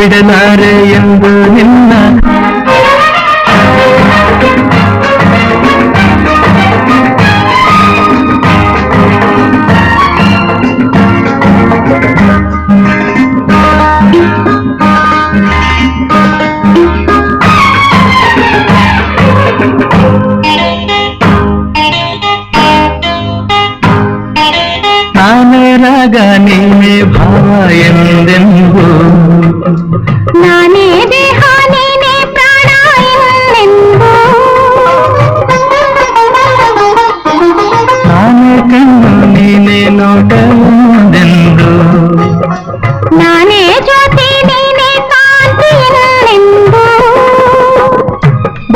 ಬಿಡಲಾರೆ ಎಂದು ನಿನ್ನ ನಾನೇ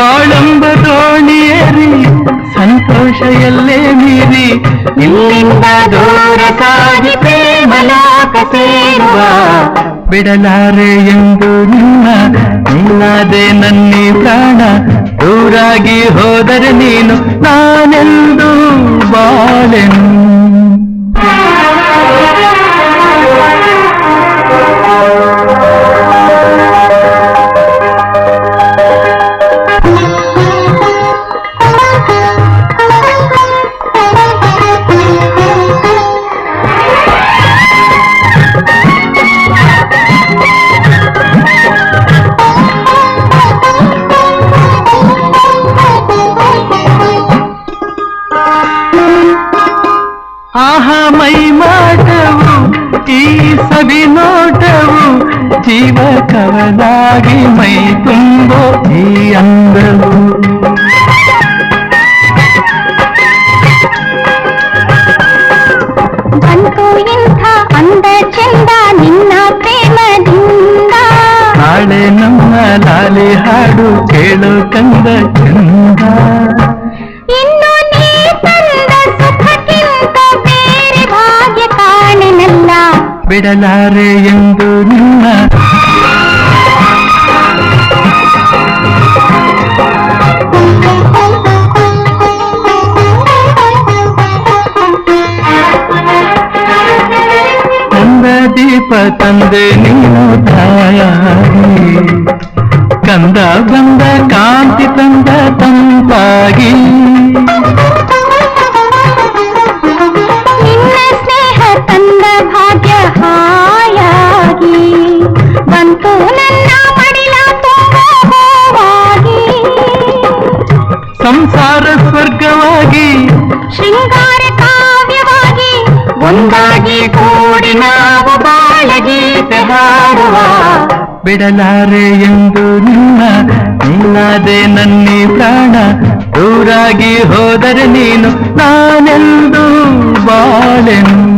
ಬಾಳಂಬ ದೋಣಿಯರಿ ಸಂತೋಷ ಎಲ್ಲೇ ಮೀರಿ ಇಲ್ಲಿಂದ ದೂರ ಸಾಗಿ ಪ್ರೇಮ ಲೋಕ ಸೇರುವ ಬಿಡಲಾರೆ ಎಂದು ನಿನ್ನ, ನಿನ್ನದೆ ನನ್ನಿ ಪ್ರಾಣ, ದೂರಾಗಿ ಹೋದರೆ ನೀನು ನಾನೆಂದು ಆಹ ಮೈ ಮಾಟವು ಈ ಸವಿ ನೋಟವು ಜೀವ ಕವಲಾಗಿ ಮೈ ತುಂಬೋ ಈ ಅಂದವು ಬಂತು ಇಂಥ ಅಂದ ಚಂದ ನಿನ್ನ ಪ್ರೇಮದಿಂದ ನಾಳೆ ನಮ್ಮ ಲಾಲಿ ಹಾಡು ಕೇಳು ಕಂದ ಚಂದ ಇನ್ನು ಬಿಡಲಾರೆ ಎಂದು ನಿನ್ನ ಕಂದ ದೀಪ ತಂದೆ ನೀನು ತಾಯಾಗಿ ಕಂದ ಬಂದ ಕಾಂತಿ ತಂದ ತಂಪಾಗಿ ಸಂಸಾರ ಸ್ವರ್ಗವಾಗಿ ಶೃಂಗಾರ ಕಾವ್ಯವಾಗಿ ಒಂದಾಗಿ ಕೂಡಿ ನಾವು ಬಾಳಗೀತೆ ಹಾಡುವ. ಬಿಡಲಾರೆ ಎಂದು ನಿನ್ನ ನಿನ್ನದೇ ನನ್ನಿ ಪ್ರಾಣ. ದೂರಾಗಿ ಹೋದರೆ ನೀನು ನಾನೆಂದು ಬಾಳೆಂದು.